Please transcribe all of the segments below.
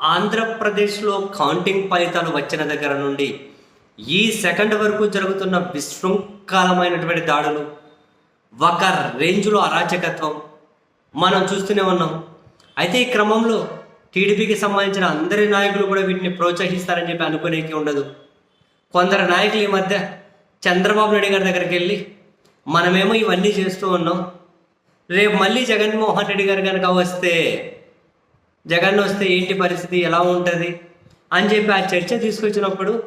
ఆంధ్రప్రదేశ్లో కౌంటింగ్ ఫలితాలు వచ్చిన దగ్గర నుండి ఈ సెకండ్ వరకు జరుగుతున్న విశృంఖలమైనటువంటి దాడులు ఒక రేంజ్లో అరాచకత్వం మనం చూస్తూనే ఉన్నాం. అయితే ఈ క్రమంలో టీడీపీకి సంబంధించిన అందరి నాయకులు కూడా వీటిని ప్రోత్సహిస్తారని చెప్పి అనుకునేకి ఉండదు. కొందరు నాయకులు ఈ మధ్య చంద్రబాబు నాయుడు గారి దగ్గరికి వెళ్ళి మనమేమో ఇవన్నీ చేస్తూ ఉన్నాం. రేపు మళ్ళీ జగన్మోహన్ రెడ్డి గారు కనుక వస్తే జగన్ వస్తే ఏంటి పరిస్థితి? ఎలా ఉంటుంది? అని చెప్పి ఆ చర్చ తీసుకొచ్చినప్పుడు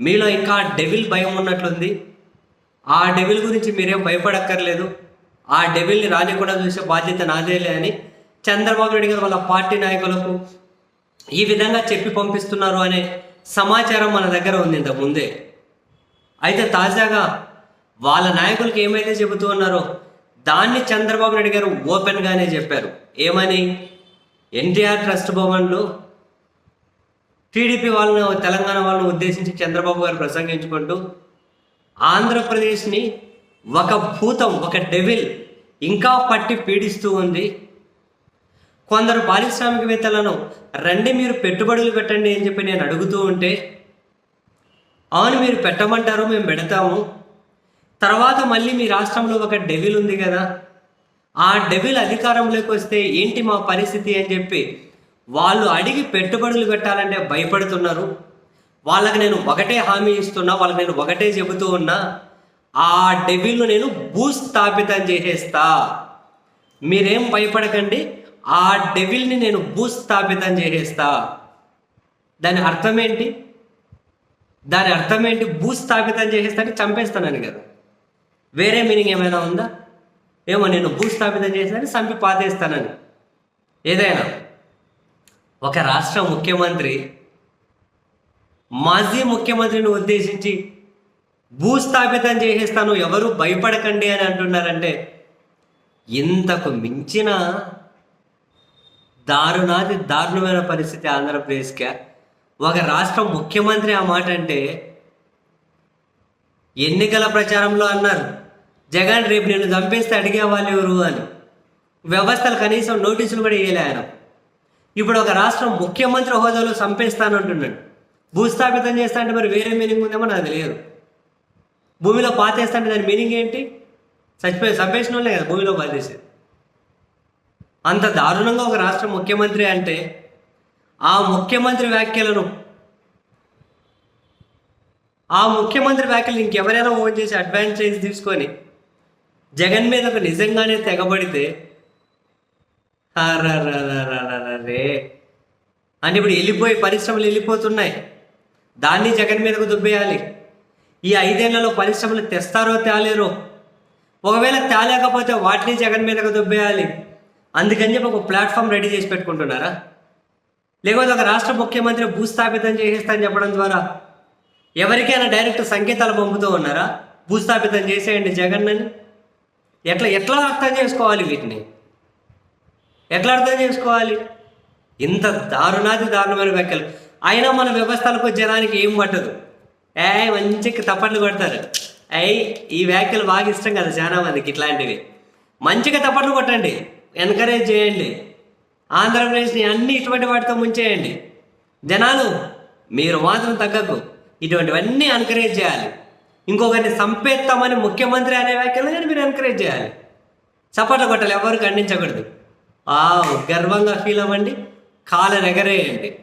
మీలో ఇంకా డెవిల్ భయం ఉన్నట్లుంది. ఆ డెవిల్ గురించి మీరేం భయపడక్కర్లేదు. ఆ డెవిల్ని రానికుండా చూసే బాధ్యత నాదేలే అని చంద్రబాబు నాయుడు గారు వాళ్ళ పార్టీ నాయకులకు ఈ విధంగా చెప్పి పంపిస్తున్నారు అనే సమాచారం మన దగ్గర ఉంది ఇంతకు ముందే. అయితే తాజాగా వాళ్ళ నాయకులకు ఏమైతే చెబుతూ ఉన్నారో దాన్ని చంద్రబాబు నాయుడు గారు ఓపెన్గానే చెప్పారు. ఏమని? ఎన్టీఆర్ ట్రస్ట్ భవన్లో టీడీపీ వాళ్ళను తెలంగాణ వాళ్ళను ఉద్దేశించి చంద్రబాబు గారు ప్రసంగించుకుంటూ ఆంధ్రప్రదేశ్ని ఒక భూతం ఒక డెవిల్ ఇంకా పట్టి పీడిస్తూ ఉంది. కొందరు పారిశ్రామికవేత్తలను రండి మీరు పెట్టుబడులు పెట్టండి అని చెప్పి నేను అడుగుతూ ఉంటే అవును మీరు పెట్టమంటారు మేము పెడతాము. తర్వాత మళ్ళీ మీ రాష్ట్రంలో ఒక డెవిల్ ఉంది కదా ఆ డెవిల్ అధికారంలోకి వస్తే ఏంటి మా పరిస్థితి అని చెప్పి వాళ్ళు అడిగి పెట్టుబడులు పెట్టాలంటే భయపడుతున్నారు. వాళ్ళకి నేను ఒకటే హామీ ఇస్తున్నా వాళ్ళకి నేను ఒకటే చెబుతూ ఉన్నా ఆ డెవిల్ను నేను భూస్థాపితం చేసేస్తా. మీరేం భయపడకండి ఆ డెవిల్ని నేను భూస్థాపితం చేసేస్తా. దాని అర్థం ఏంటి? దాని అర్థం ఏంటి? భూస్థాపితం చేసేస్తానికి చంపేస్తానని కదా. వేరే మీనింగ్ ఏమైనా ఉందా? ఏమో నేను భూస్థాపితం చేశాను చంపి పాతేస్తానని. ఏదైనా. ఒక రాష్ట్ర ముఖ్యమంత్రి మాజీ ముఖ్యమంత్రిని ఉద్దేశించి భూస్థాపితం చేసేస్తాను ఎవరు భయపడకండి అని అంటున్నారంటే ఇంతకు మించిన దారుణాది దారుణమైన పరిస్థితి ఆంధ్రప్రదేశ్కే. ఒక రాష్ట్ర ముఖ్యమంత్రి ఆ మాట అంటే ఎన్నికల ప్రచారంలో అన్నారు. జగన్ రేపు నేను చంపేస్తే అడిగే వాళ్ళు ఎవరు అని. వ్యవస్థలు కనీసం నోటీసులు కూడా వేయలే ఆయన. ఇప్పుడు ఒక రాష్ట్రం ముఖ్యమంత్రి హోదాలో చంపేస్తానంటున్నాడు. భూస్థాపితం చేస్తా అంటే మరి వేరే మీనింగ్ ఉందేమో నాకు తెలియదు. భూమిలో పాతేస్తా అంటే దాని మీనింగ్ ఏంటి? చచ్చిపోయి చంపేసిన వాళ్ళే కదా భూమిలో పాతేసేది. అంత దారుణంగా ఒక రాష్ట్ర ముఖ్యమంత్రి అంటే ఆ ముఖ్యమంత్రి వ్యాఖ్యలను ఆ ముఖ్యమంత్రి వ్యాఖ్యలు ఇంకెవరైనా ఓన్ చేసి అడ్వాంటేజ్ తీసుకొని జగన్ మీద ఒక నిజంగానే తెగబడితే రే అని ఇప్పుడు వెళ్ళిపోయి పరిశ్రమలు వెళ్ళిపోతున్నాయి. దాన్ని జగన్ మీదకు దుబ్బేయాలి. ఈ ఐదేళ్ళలో పరిశ్రమలు తెస్తారో తేలేరో? ఒకవేళ తేలేకపోతే వాటిని జగన్ మీదకు దుబ్బేయాలి. అందుకని చెప్పి ఒక ప్లాట్ఫామ్ రెడీ చేసి పెట్టుకుంటున్నారా? లేకపోతే ఒక రాష్ట్ర ముఖ్యమంత్రి భూస్థాపితం చేసేస్తా చెప్పడం ద్వారా ఎవరికైనా డైరెక్ట్ సంకేతాలు పంపుతూ ఉన్నారా? భూస్థాపితం చేసేయండి జగన్ అని. ఎట్లా ఎట్లా అర్థం చేసుకోవాలి వీటిని? ఎట్లా అర్థం చేసుకోవాలి? ఇంత దారుణాది దారుణమైన వ్యాఖ్యలు. అయినా మన వ్యవస్థలకు జనానికి ఏం పట్టదు? ఏ మంచికి తప్పట్లు కొడతారు. అయ్యి ఈ వ్యాఖ్యలు బాగా ఇష్టం కదా చాలా మందికి ఇట్లాంటివి. మంచిగా తప్పట్లు కొట్టండి. ఎంకరేజ్ చేయండి. ఆంధ్రప్రదేశ్ని అన్ని ఇటువంటి వాటితో ముంచేయండి. జనాలు మీరు మాత్రం తగ్గకు. ఇటువంటివన్నీ ఎంకరేజ్ చేయాలి. ఇంకొకరిని సంపేస్తామని ముఖ్యమంత్రి అనే వ్యాఖ్యలు కానీ మీరు ఎంకరేజ్ చేయాలి. చప్పట్లు కొట్టాలి ఎవరు ఖండించకూడదు. ఆ గర్వంగా ఫీల్ అవ్వండి కాళ్ళని ఎగరేయండి